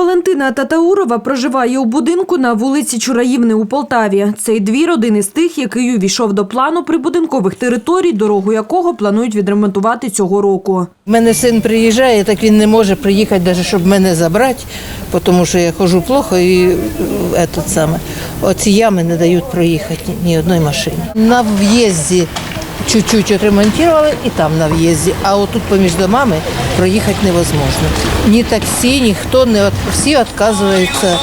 Валентина Татаурова проживає у будинку на вулиці Чураївни у Полтаві. Цей двір один із тих, який увійшов до плану прибудинкових територій, дорогу якого планують відремонтувати цього року. У мене син приїжджає, так він не може приїхати, навіть щоб мене забрати, тому що я ходжу плохо і е, саме. Оці ями не дають проїхати ні одної машині. На в'їзді чуть-чуть отремонтували і там на в'їзді, а отут поміж домами проїхати невозможно. Ні таксі, ніхто не от- всі відказуються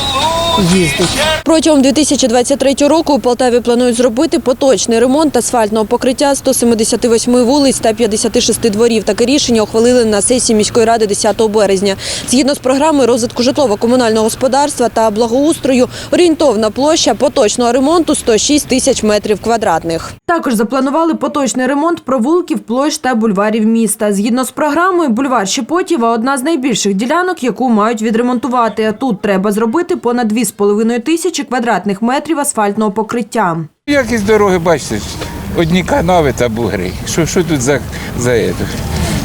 їздити. Протягом 2023 року у Полтаві планують зробити поточний ремонт асфальтного покриття 178 вулиць та 56 дворів. Таке рішення ухвалили на сесії міської ради 10 березня. Згідно з програмою розвитку житлово-комунального господарства та благоустрою, орієнтовна площа поточного ремонту 106 тисяч метрів квадратних. Також запланували поточний ремонт провулків, площ та бульварів міста. Згідно з програмою, бульвар Щепотєва – одна з найбільших ділянок, яку мають відремонтувати. Тут треба зробити понад 2,5 тисячі квадратних метрів асфальтного покриття. Якісь дороги, бачите, одні канави та бугри. Що, що тут за, за це?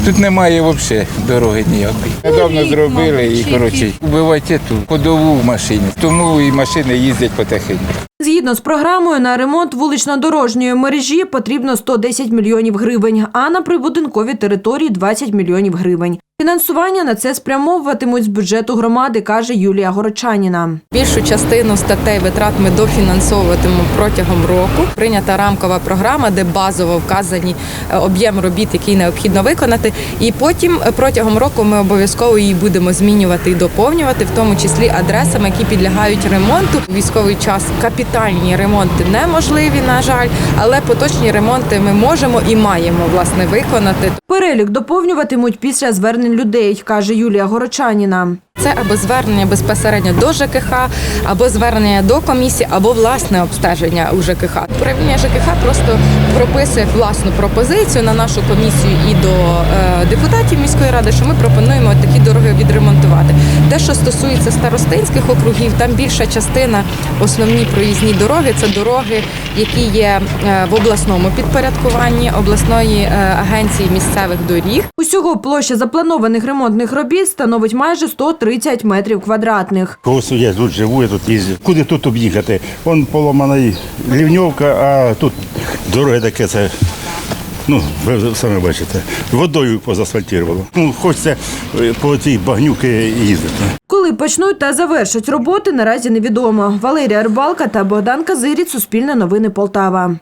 Тут немає взагалі дороги ніякої. Недавно зробили і, коротше, убивайте ту ходову в машині. Тому і машини їздять потихеньку. Згідно з програмою, на ремонт вулично-дорожньої мережі потрібно 110 мільйонів гривень, а на прибудинкові території – 20 мільйонів гривень. Фінансування на це спрямовуватимуть з бюджету громади, каже Юлія Горочаніна. Більшу частину статей витрат ми дофінансовуватимемо протягом року. Прийнята рамкова програма, де базово вказані е, об'єм робіт, який необхідно виконати. І потім е, протягом року ми обов'язково її будемо змінювати і доповнювати, в тому числі адресами, які підлягають ремонту. Військовий час капітальні ремонти неможливі, на жаль, але поточні ремонти ми можемо і маємо власне виконати. Перелік доповнюватимуть після звернень людей, каже Юлія Горочаніна. Це або звернення безпосередньо до ЖКХ, або звернення до комісії, або власне обстеження у ЖКХ. Управління ЖКХ просто прописує власну пропозицію на нашу комісію і до е, депутатів міської ради, що ми пропонуємо такі дороги відремонтувати. Те, що стосується старостинських округів, там більша частина основні проїзні дороги це дороги, які є е, в обласному підпорядкуванні обласної е, агенції місцевих доріг. Усього площа запланованих ремонтних робіт становить майже 130 метрів квадратних. Ось я тут живу, я тут їздю. Куди тут об'їхати? Вон поломана лівньовка, а тут дороги таке це. Ну, ви самі бачите, водою позасфальтувало. Ну, хочеться е, по цій багнюки їздити. Коли почнуть та завершать роботи, наразі невідомо. Валерія Рибалка та Богдан Казиріць, Суспільне новини Полтава.